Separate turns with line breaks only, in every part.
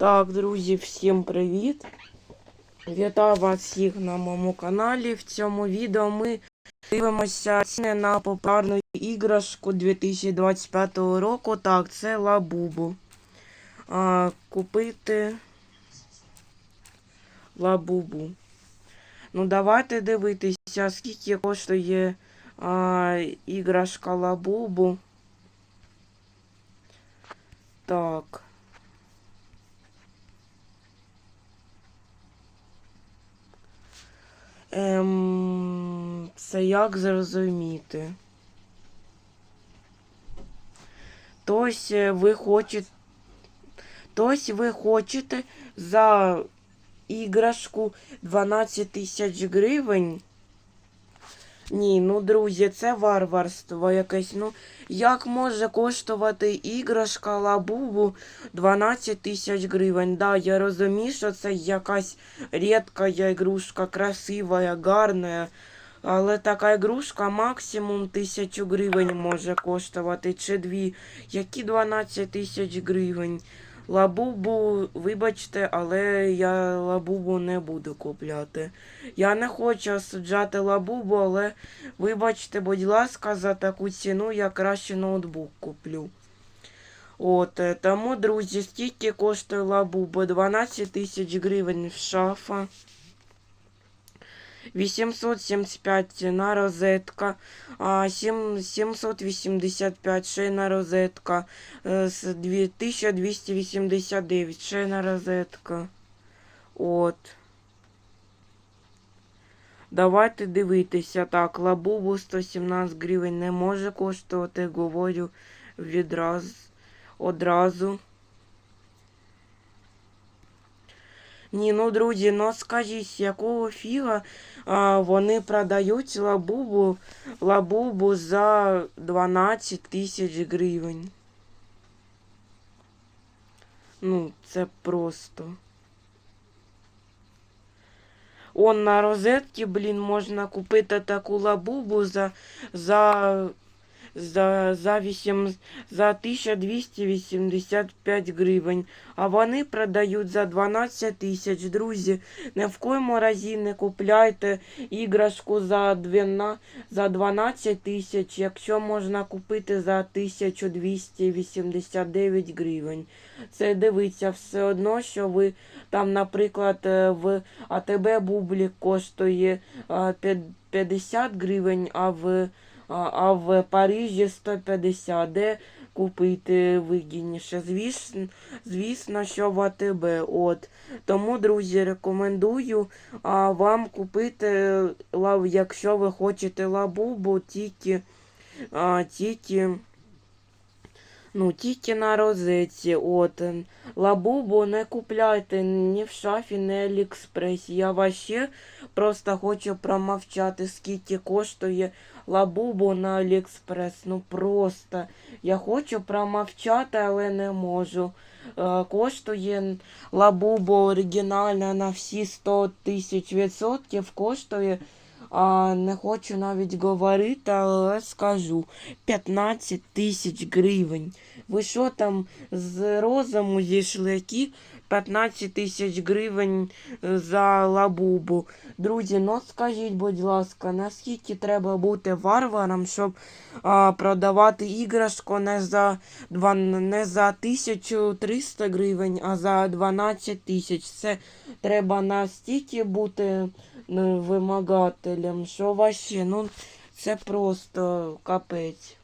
Так, друзі, всім привіт! Вітаю вас всіх на моєму каналі. В цьому відео ми дивимося ціни на популярну іграшку 2025 року. Так, це лабубу. А, купити лабубу. Ну, давайте дивитися, скільки коштує а, іграшка лабубу. Так. Ем, це як зрозуміти? Тось е, ви хочете. Тось ви хочете за іграшку 12 тисяч гривень? Ні, ну друзі, це варварство якесь. Ну, як може коштувати іграшка лабубу 12 тисяч гривень? Да, я розумію, що це якась рідка ігрушка, красива, гарна. Але така ігрушка максимум тисячу гривень може коштувати, чи дві. Які 12 тисяч гривень? Лабубу, вибачте, але я лабубу не буду купляти. Я не хочу осуджати лабубу, але вибачте, будь ласка, за таку ціну я краще ноутбук куплю. От, е, тому, друзі, скільки коштує лабубу? 12 тисяч гривень в шафа. 875 ціна розетка, а, сім- 785 шейна розетка, е, з дві- 1289 шейна розетка. От. Давайте дивитися. Так, лабубу 117 гривень не може коштувати, говорю відразу. Одразу. Ні, ну друзі, ну скажіть, якого фіга а, вони продають лабубу, лабубу за 12 тисяч гривень. Ну, це просто. Он на розетці, блін, можна купити таку лабубу за, за, за, за, 8, за 1285 гривень. А вони продають за 12 тисяч. Друзі, ні в коєму разі не купляйте іграшку за 12, за 12 тисяч, якщо можна купити за 1289 гривень. Це дивиться все одно, що ви там, наприклад, е, в АТБ бублік коштує е, 50 гривень, а в, а, в Парижі 150. Де купити вигідніше? Звісно, звісно, що в АТБ. От. Тому, друзі, рекомендую а, вам купити, лав- якщо ви хочете лабубу, тільки, а, тільки Ну, тільки на розетці. От. Лабубу не купляйте ні в шафі, ні в Аліекспресі. Я вообще просто хочу промовчати, скільки коштує лабубу на Аліекспрес. Ну просто. Я хочу промовчати, але не можу. Е, коштує лабубу оригінальна на всі 100 тисяч відсотків. Коштує. А не хочу навіть говорити, але скажу 15 тисяч гривень. Ви що там з розуму зійшли? Які 15 тисяч гривень е, за лабубу? Друзі, ну скажіть, будь ласка, наскільки треба бути варваром, щоб а, продавати іграшку не за, два, не за 1300 гривень, а за 12 тисяч? Це треба настільки бути ну, вимагателем, що вообще, ну, це просто капець.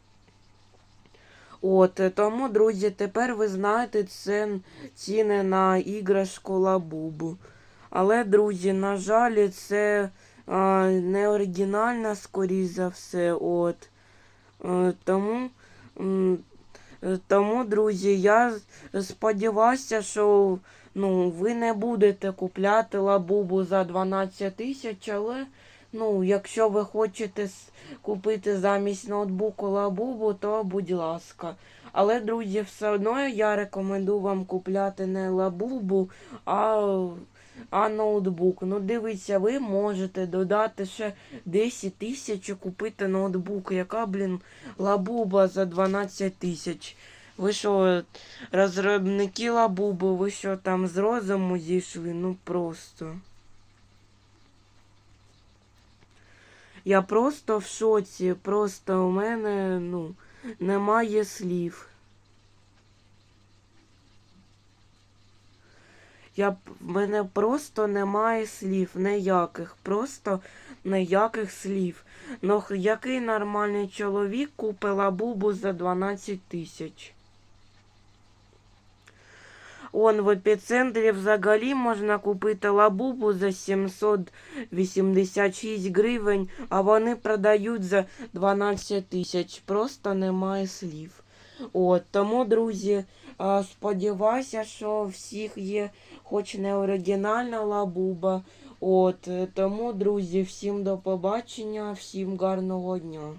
От, е, тому, друзі, тепер ви знаєте це ціни на іграшку лабубу. Але, друзі, на жаль, це а, не оригінальна, скоріш за все. От. Е, тому, е, тому, друзі, я сподіваюся, що ну, ви не будете купляти лабубу за 12 тисяч, але ну, якщо ви хочете купити замість ноутбуку лабубу, то будь ласка. Але, друзі, все одно я рекомендую вам купляти не лабубу, а, а ноутбук. Ну, дивіться, ви можете додати ще 10 тисяч і купити ноутбук. Яка, блін, лабуба за 12 тисяч. Ви що, розробники лабубу, ви що там з розуму зійшли? Ну просто. Я просто в шоці, просто у мене, ну, немає слів. Я, в мене просто немає слів, ніяких, просто ніяких слів. Ну, який нормальний чоловік купить лабубу за 12 тисяч? Он в епіцентрі взагалі можна купити лабубу за 786 гривень, а вони продають за 12 тисяч. Просто немає слів. От, тому, друзі, сподіваюся, що всіх є хоч не оригінальна лабуба. От, тому, друзі, всім до побачення, всім гарного дня.